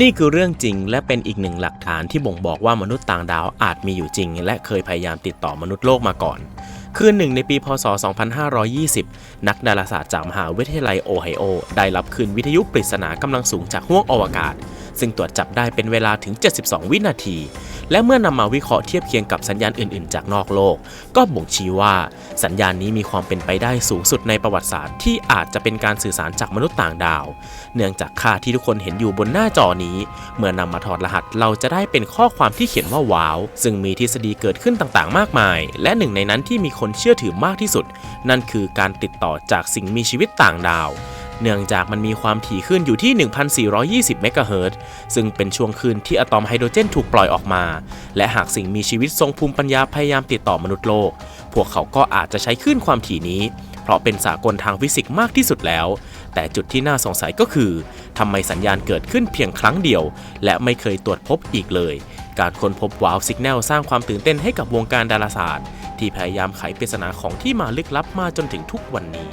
นี่คือเรื่องจริงและเป็นอีกหนึ่งหลักฐานที่บ่งบอกว่ามนุษย์ต่างดาวอาจมีอยู่จริง และเคยพยายามติดต่อมนุษย์โลกมาก่อน คืนหนึ่งในปีพศ 2520 นักดาราศาสตร์จากมหาวิทยาลัยโอไฮโอ ได้รับคืนวิทยุปริศนากำลังสูงจากห้วงอวกาศ ซึ่งตรวจจับได้เป็นเวลาถึง 72 วินาที และเมื่อนำมาวิเคราะห์เทียบเคียงกับสัญญาณอื่นๆ จากนอกโลก ก็บ่งชี้ว่าสัญญาณนี้มีความเป็นไปได้สูงสุดในประวัติศาสตร์ที่อาจจะเป็นการสื่อสารจากมนุษย์ต่างดาว เนื่องจากค่าที่ทุกคนเห็นอยู่บนหน้าจอนี้ เมื่อนำมาถอดรหัสเราจะได้เป็นข้อความที่เขียนว่าว้าว ซึ่งมีทฤษฎีเกิดขึ้นต่างๆ มากมาย และหนึ่งในนั้นที่มีคนเชื่อถือมากที่สุด นั่นคือการติดต่อจากสิ่งมีชีวิตต่างดาว เนื่องจากมันมีความถี่คลื่นอยู่ที่ 1,420 เมกะเฮิรตซ์ซึ่งเป็นช่วงคืนที่อะตอมไฮโดรเจนถูกปล่อยออกมา และหากสิ่งมีชีวิตทรงภูมิปัญญาพยายามติดต่อมนุษย์โลก พวกเขาก็อาจจะใช้คลื่นความถี่นี้ เพราะเป็นสากลทางฟิสิกส์มากที่สุดแล้ว แต่จุดที่น่าสงสัยก็คือทำไมสัญญาณเกิดขึ้นเพียงครั้งเดียว และไม่เคยตรวจพบอีกเลย การค้นพบวาวสิกแนลสร้างความตื่นเต้นให้กับวงการดาราศาสตร์ ที่พยายามไขปริศนาของที่มาลึกลับมาจนถึงทุกวันนี้